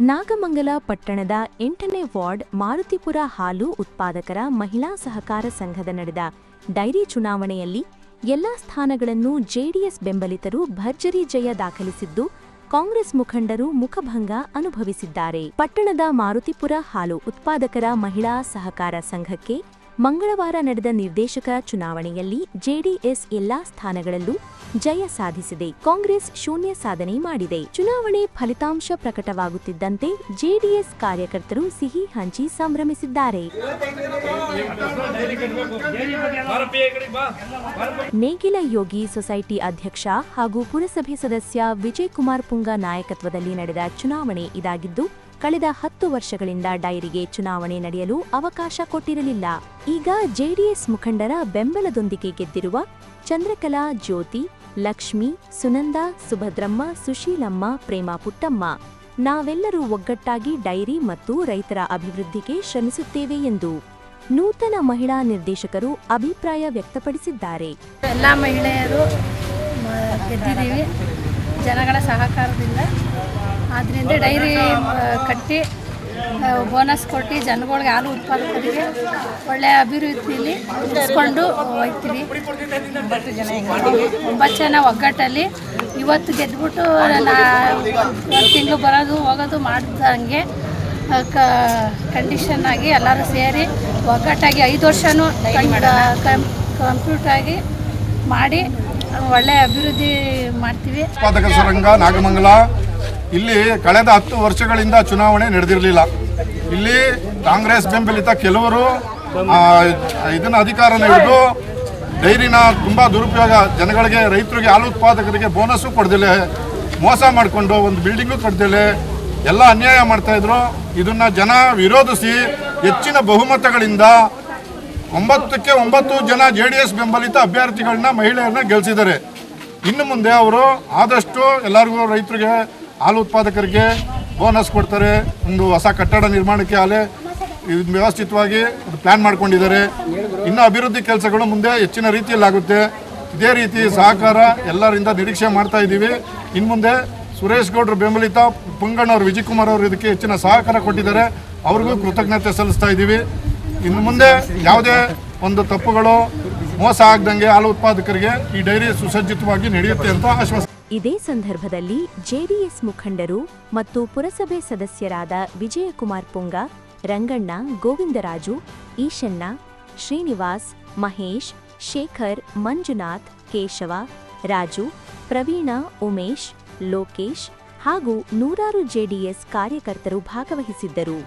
ನಾಗಮಂಗಲ ಪಟ್ಟಣದ ಎಂಟನೇ ವಾರ್ಡ್ ಮಾರುತಿಪುರ ಹಾಲು ಉತ್ಪಾದಕರ ಮಹಿಳಾ ಸಹಕಾರ ಸಂಘದ ನಡೆದ ಡೈರಿ ಚುನಾವಣೆಯಲ್ಲಿ ಎಲ್ಲಾ ಸ್ಥಾನಗಳನ್ನು ಜೆಡಿಎಸ್ ಬೆಂಬಲಿತರು ಭರ್ಜರಿ ಜಯ ದಾಖಲಿಸಿದ್ದು ಕಾಂಗ್ರೆಸ್ ಮುಖಂಡರು ಮುಖಭಂಗ ಅನುಭವಿಸಿದ್ದಾರೆ. ಪಟ್ಟಣದ ಮಾರುತಿಪುರ ಹಾಲು ಉತ್ಪಾದಕರ ಮಹಿಳಾ ಸಹಕಾರ ಸಂಘಕ್ಕೆ ಮಂಗಳವಾರ ನಡೆದ ನಿರ್ದೇಶಕ ಚುನಾವಣೆಯಲ್ಲಿ ಜೆಡಿಎಸ್ ಎಲ್ಲಾ ಸ್ಥಾನಗಳಲ್ಲೂ ಜಯ ಸಾಧಿಸಿದೆ. ಕಾಂಗ್ರೆಸ್ ಶೂನ್ಯ ಸಾಧನೆ ಮಾಡಿದೆ. ಚುನಾವಣೆ ಫಲಿತಾಂಶ ಪ್ರಕಟವಾಗುತ್ತಿದ್ದಂತೆ ಜೆಡಿಎಸ್ ಕಾರ್ಯಕರ್ತರು ಸಿಹಿ ಹಂಚಿ ಸಂಭ್ರಮಿಸಿದ್ದಾರೆ. ನೇಗಿಲ ಯೋಗಿ ಸೊಸೈಟಿ ಅಧ್ಯಕ್ಷ ಹಾಗೂ ಪುರಸಭೆ ಸದಸ್ಯ ವಿಜಯ್ ಕುಮಾರ್ ಪುಂಗ ನಾಯಕತ್ವದಲ್ಲಿ ನಡೆದ ಚುನಾವಣೆ ಇದಾಗಿದ್ದು, ಕಳೆದ ಹತ್ತು ವರ್ಷಗಳಿಂದ ಡೈರಿಗೆ ಚುನಾವಣೆ ನಡೆಯಲು ಅವಕಾಶ ಕೊಟ್ಟಿರಲಿಲ್ಲ. ಈಗ ಜೆಡಿಎಸ್ ಮುಖಂಡರ ಬೆಂಬಲದೊಂದಿಗೆ ಗೆದ್ದಿರುವ ಚಂದ್ರಕಲಾ ಜ್ಯೋತಿ ಲಕ್ಷ್ಮಿ, ಸುನಂದ, ಸುಭದ್ರಮ್ಮ, ಸುಶೀಲಮ್ಮ, ಪ್ರೇಮ ಪುಟ್ಟಮ್ಮ. ನಾವೆಲ್ಲರೂ ಒಗ್ಗಟ್ಟಾಗಿ ಡೈರಿ ಮತ್ತು ರೈತರ ಅಭಿವೃದ್ಧಿಗೆ ಶ್ರಮಿಸುತ್ತೇವೆ ಎಂದು ನೂತನ ಮಹಿಳಾ ನಿರ್ದೇಶಕರು ಅಭಿಪ್ರಾಯ ವ್ಯಕ್ತಪಡಿಸಿದ್ದಾರೆ. ಎಲ್ಲ ಮಹಿಳೆಯರು ಜನಗಳ ಸಹಕಾರದಿಂದ. ಆದ್ದರಿಂದ ಡೈರಿ ಕಟ್ಟಿ ಬೋನಸ್ ಕೊಟ್ಟು ಜನಗಳಿಗೆ ಹಾಲು ಉತ್ಪಾದಕರಿಗೆ ಒಳ್ಳೆಯ ಅಭಿವೃದ್ಧಿಯಲ್ಲಿ ಉಳಿಸ್ಕೊಂಡು ಹೋಗ್ತೀವಿ. ಒಂಬತ್ತು ಜನ ಒಗ್ಗಟ್ಟಲ್ಲಿ ಇವತ್ತು ಗೆದ್ದುಬಿಟ್ಟು ನಾ ತಿಂಗಳು ಬರೋದು ಹೋಗೋದು ಮಾಡ್ದಂಗೆ ಕ ಕಂಡೀಷನ್ ಆಗಿ ಎಲ್ಲರೂ ಸೇರಿ ಒಗ್ಗಟ್ಟಾಗಿ ಐದು ವರ್ಷವೂ ಕಂಪ್ಯೂಟ್ರಾಗಿ ಮಾಡಿ ಒಳ್ಳೆಯ ಅಭಿವೃದ್ಧಿ ಮಾಡ್ತೀವಿ. ಉತ್ಪಾದಕ ಸುರಂಗ, ನಾಗಮಂಗಲ. ಇಲ್ಲಿ ಕಳೆದ ಹತ್ತು ವರ್ಷಗಳಿಂದ ಚುನಾವಣೆ ನಡೆದಿರಲಿಲ್ಲ. ಇಲ್ಲಿ ಕಾಂಗ್ರೆಸ್ ಬೆಂಬಲಿತ ಕೆಲವರು ಇದನ್ನ ಅಧಿಕಾರನ ಹಿಡಿದು ಡೈರಿನ ತುಂಬ ದುರುಪಯೋಗ, ಜನಗಳಿಗೆ, ರೈತರಿಗೆ, ಹಾಲು ಉತ್ಪಾದಕರಿಗೆ ಬೋನಸ್ಸು ಕೊಡ್ದಿಲ್ಲ. ಮೋಸ ಮಾಡಿಕೊಂಡು ಒಂದು ಬಿಲ್ಡಿಂಗು ಕಟ್ದಿಲ್ಲ. ಎಲ್ಲ ಅನ್ಯಾಯ ಮಾಡ್ತಾ ಇದ್ರು. ಇದನ್ನ ಜನ ವಿರೋಧಿಸಿ ಹೆಚ್ಚಿನ ಬಹುಮತಗಳಿಂದ ಒಂಬತ್ತಕ್ಕೆ ಒಂಬತ್ತು ಜನ ಜೆ ಡಿ ಎಸ್ ಬೆಂಬಲಿತ ಅಭ್ಯರ್ಥಿಗಳನ್ನ ಮಹಿಳೆಯರನ್ನ ಗೆಲ್ಲಿಸಿದ್ದಾರೆ ಇನ್ನು ಮುಂದೆ ಅವರು ಆದಷ್ಟು ಎಲ್ಲರಿಗೂ ರೈತರಿಗೆ ಹಾಲು ಉತ್ಪಾದಕರಿಗೆ ಬೋನಸ್ ಕೊಡ್ತಾರೆ. ಒಂದು ಹೊಸ ಕಟ್ಟಡ ನಿರ್ಮಾಣಕ್ಕೆ ಆಲೆ ಇದು ವ್ಯವಸ್ಥಿತವಾಗಿ ಪ್ಲ್ಯಾನ್ ಮಾಡ್ಕೊಂಡಿದ್ದಾರೆ. ಇನ್ನು ಅಭಿವೃದ್ಧಿ ಕೆಲಸಗಳು ಮುಂದೆ ಹೆಚ್ಚಿನ ರೀತಿಯಲ್ಲಾಗುತ್ತೆ. ಇದೇ ರೀತಿ ಸಹಕಾರ ಎಲ್ಲರಿಂದ ನಿರೀಕ್ಷೆ ಮಾಡ್ತಾ ಇದ್ದೀವಿ. ಇನ್ನು ಮುಂದೆ ಸುರೇಶ್ ಗೌಡ್ರು ಬೆಂಬಲಿತ ಪುಂಗಣ್ಣವ್ರು, ವಿಜಯ್ ಕುಮಾರ್ ಅವರು ಇದಕ್ಕೆ ಹೆಚ್ಚಿನ ಸಹಕಾರ ಕೊಟ್ಟಿದ್ದಾರೆ. ಅವ್ರಿಗೂ ಕೃತಜ್ಞತೆ ಸಲ್ಲಿಸ್ತಾ ಇದ್ದೀವಿ. ಇನ್ನು ಮುಂದೆ ಯಾವುದೇ ಒಂದು ತಪ್ಪುಗಳು ಮೋಸ ಆಗದಂಗೆ ಹಾಲು ಉತ್ಪಾದಕರಿಗೆ ಈ ಡೈರಿ ಸುಸಜ್ಜಿತವಾಗಿ ನಡೆಯುತ್ತೆ ಅಂತ ಆಶ್ವಾಸ ಇದೇ ಸಂದರ್ಭದಲ್ಲಿ ಜೆಡಿಎಸ್ ಮುಖಂಡರು ಮತ್ತು ಪುರಸಭೆ ಸದಸ್ಯರಾದ ವಿಜಯಕುಮಾರ್ ಪುಂಗ, ರಂಗಣ್ಣ, ಗೋವಿಂದರಾಜು, ಈಶಣ್ಣ, ಶ್ರೀನಿವಾಸ್, ಮಹೇಶ್, ಶೇಖರ್, ಮಂಜುನಾಥ್, ಕೇಶವ, ರಾಜು, ಪ್ರವೀಣ, ಉಮೇಶ್, ಲೋಕೇಶ್ ಹಾಗೂ ನೂರಾರು ಜೆಡಿಎಸ್ ಕಾರ್ಯಕರ್ತರು ಭಾಗವಹಿಸಿದ್ದರು.